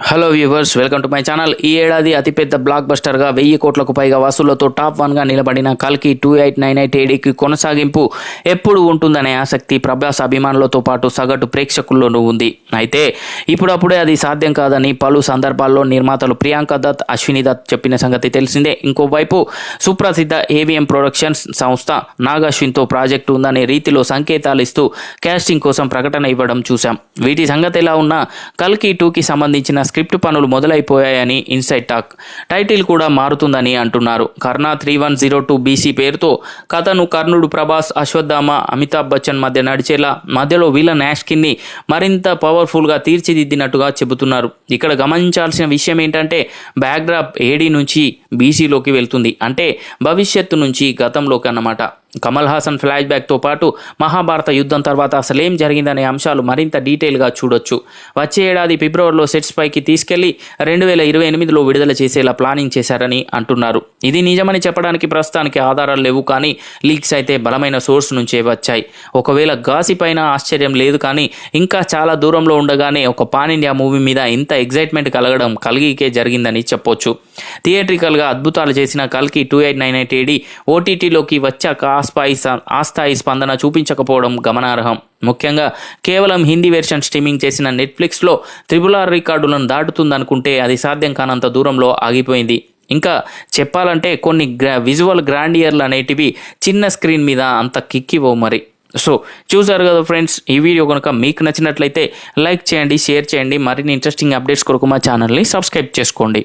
Hello viewers welcome to my channel ఈ ఏడాది అతిపెద్ద బ్లాక్ బస్టర్గా వెయ్యి కోట్లకు పైగా వసూళ్ళతో టాప్ వన్గా నిలబడిన కల్కి టూ ఎయిట్ నైన్ ఎయిట్ ఏడీకి కొనసాగింపు ఎప్పుడు ఉంటుందనే ఆసక్తి ప్రభాస్ అభిమానులతో పాటు సగటు ప్రేక్షకుల్లోనూ ఉంది. అయితే ఇప్పుడప్పుడే అది సాధ్యం కాదని పలు సందర్భాల్లో నిర్మాతలు ప్రియాంక దత్ అశ్విని దత్ చెప్పిన సంగతి తెలిసిందే. ఇంకోవైపు సుప్రసిద్ధ ఏవిఎం ప్రొడక్షన్స్ సంస్థ నాగశ్విన్తో ప్రాజెక్టు ఉందనే రీతిలో సంకేతాలు ఇస్తూ క్యాస్టింగ్ కోసం ప్రకటన ఇవ్వడం చూశాం. వీటి సంగతి ఎలా ఉన్నా కల్కి టూకి సంబంధించిన స్క్రిప్ట్ పనులు మొదలైపోయాయని ఇన్సైడ్ టాక్. టైటిల్ కూడా మారుతుందని అంటున్నారు. Karna three one zero two BC పేరుతో కథను కర్ణుడు ప్రభాస్ అశ్వత్థామ అమితాబ్ బచ్చన్ మధ్య నడిచేలా మధ్యలో విలన్ యాష్కిన్ని మరింత పవర్ఫుల్గా తీర్చిదిద్దినట్టుగా చెబుతున్నారు. ఇక్కడ గమనించాల్సిన విషయం ఏంటంటే బ్యాక్డ్రాప్ ఏడీ నుంచి బీసీలోకి వెళ్తుంది. అంటే భవిష్యత్తు నుంచి గతంలోకి అన్నమాట. కమల్ హాసన్ ఫ్లాష్ బ్యాక్తో పాటు మహాభారత యుద్ధం తర్వాత అసలేం జరిగిందనే అంశాలు మరింత డీటెయిల్గా చూడొచ్చు. వచ్చే ఏడాది ఫిబ్రవరిలో సెట్స్ పైకి తీసుకెళ్ళి రెండు వేల ఇరవై ఎనిమిదిలో విడుదల చేసేలా ప్లానింగ్ చేశారని అంటున్నారు. ఇది నిజమని చెప్పడానికి ప్రస్తుతానికి ఆధారాలు లేవు కానీ లీక్స్ అయితే బలమైన సోర్స్ నుంచే వచ్చాయి. ఒకవేళ గాసి పైన ఆశ్చర్యం లేదు కానీ ఇంకా చాలా దూరంలో ఉండగానే ఒక పాన్ ఇండియా మూవీ మీద ఇంత ఎగ్జైట్మెంట్ కలగడం కలిగికే జరిగిందని చెప్పొచ్చు. థియేట్రికల్గా అద్భుతాలు చేసిన కల్కి two eight nine eight AD ఓటీటీలోకి వచ్చాక ఆ స్థాయి ఆ స్థాయి స్పందన చూపించకపోవడం గమనార్హం. ముఖ్యంగా కేవలం హిందీ వెర్షన్ స్ట్రీమింగ్ చేసిన నెట్ఫ్లిక్స్లో త్రిబుల్ ఆర్ రికార్డులను దాటుతుందనుకుంటే అది సాధ్యం కానంత దూరంలో ఆగిపోయింది. ఇంకా చెప్పాలంటే కొన్ని గ్రా విజువల్ గ్రాండియర్లు అనేటివి చిన్న స్క్రీన్ మీద అంత కిక్కివో మరి. సో చూసారు కదా ఫ్రెండ్స్ ఈ వీడియో కనుక మీకు నచ్చినట్లయితే లైక్ చేయండి షేర్ చేయండి మరిన్ని ఇంట్రెస్టింగ్ అప్డేట్స్ కొరకు మా ఛానల్ని సబ్స్క్రైబ్ చేసుకోండి.